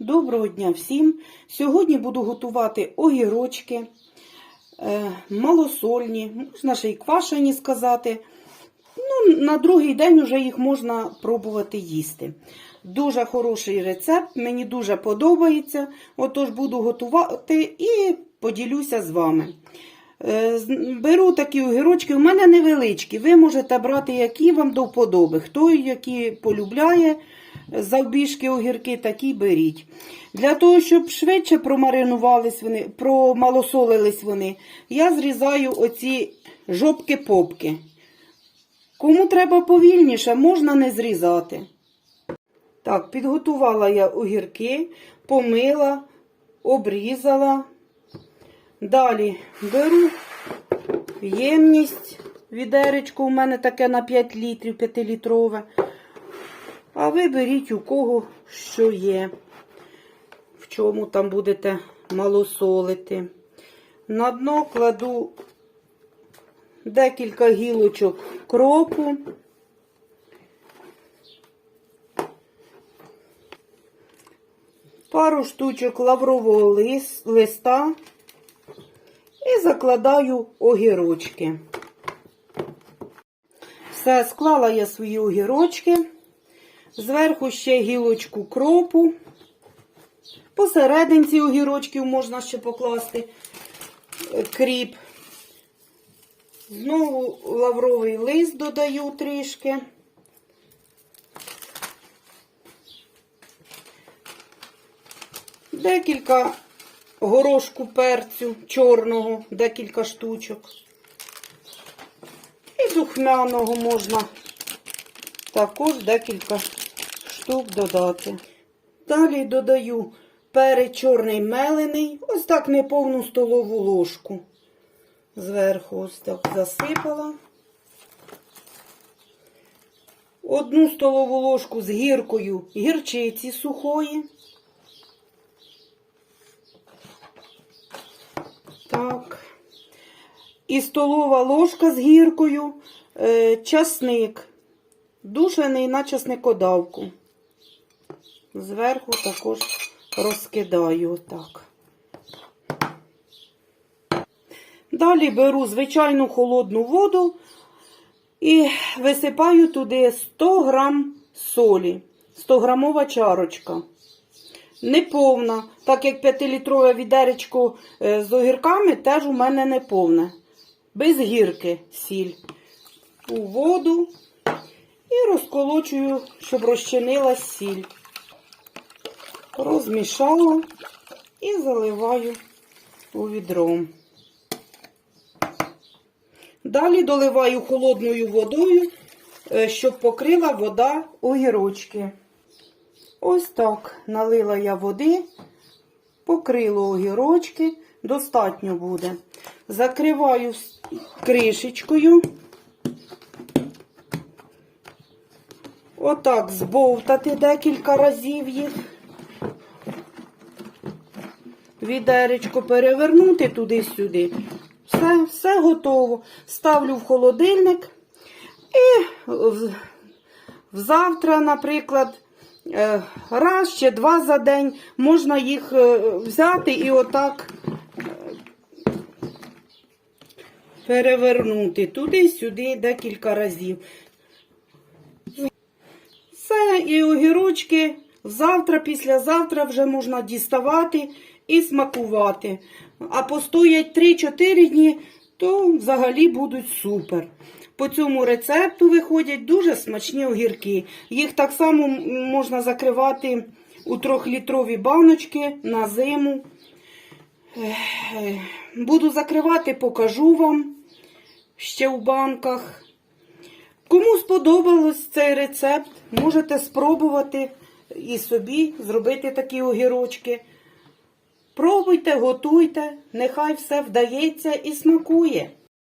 Доброго дня всім! Сьогодні буду готувати огірочки, е, малосольні, можна ще й квашені сказати. Ну, на другий день вже їх можна пробувати їсти. Дуже хороший рецепт, мені дуже подобається. Отож буду готувати і поділюся з вами. Е, Беру такі огірочки, у мене невеличкі. Ви можете брати, які вам до вподоби. Хто які полюбляє завбіжки огірки, такі беріть. Для того, щоб швидше промаринувались вони, промалосолились вони, я зрізаю оці жопки-попки. Кому треба повільніше, можна не зрізати. Так, підготувала я огірки, помила, обрізала. Далі беру ємність, відеречко у мене таке на 5 літрів, 5-літрове. А ви беріть у кого що є, в чому там будете малосолити. На дно кладу декілька гілочок кропу. Пару штучок лаврового листа і закладаю огірочки. Все, склала я свої огірочки. Зверху ще гілочку кропу. Посерединці огірочків можна ще покласти е, кріп. Знову лавровий лист додаю трішки. Декілька горошку перцю чорного, декілька штучок. І духмяного можна також декілька штук додати. Далі додаю перець чорний мелений, ось так неповну столову ложку. Зверху ось так засипала. Одну столову ложку з гіркою гірчиці сухої. Так. І столова ложка з гіркою, е, часник, душений на часникодавку. Зверху також розкидаю отак. Далі беру звичайну холодну воду і висипаю туди 100 грам солі, 100 грамова чарочка. Неповна, так як 5-літрове відеречко е, з огірками теж у мене не повне. Без гірки сіль. У воду і розколочую, щоб розчинилась сіль. Розмішала і заливаю у відро. Далі доливаю холодною водою, е, щоб покрила вода огірочки. Ось так налила я води, покрила огірочки, достатньо буде. Закриваю кришечкою. Отак збовтати декілька разів їх. Відеречко перевернути туди-сюди. Все, все готово. Ставлю в холодильник. І завтра, наприклад, е, раз чи два за день можна їх е, взяти і отак е, перевернути туди-сюди декілька разів. Все, і огірочки завтра, післязавтра вже можна діставати і смакувати. А постоять 3-4 дні, то взагалі будуть супер. По цьому рецепту виходять дуже смачні огірки. Їх так само можна закривати у трьохлітрові баночки на зиму. Буду закривати, покажу вам ще в банках. Кому сподобалось цей рецепт, можете спробувати і собі зробити такі огірочки. Пробуйте, готуйте, нехай все вдається і смакує.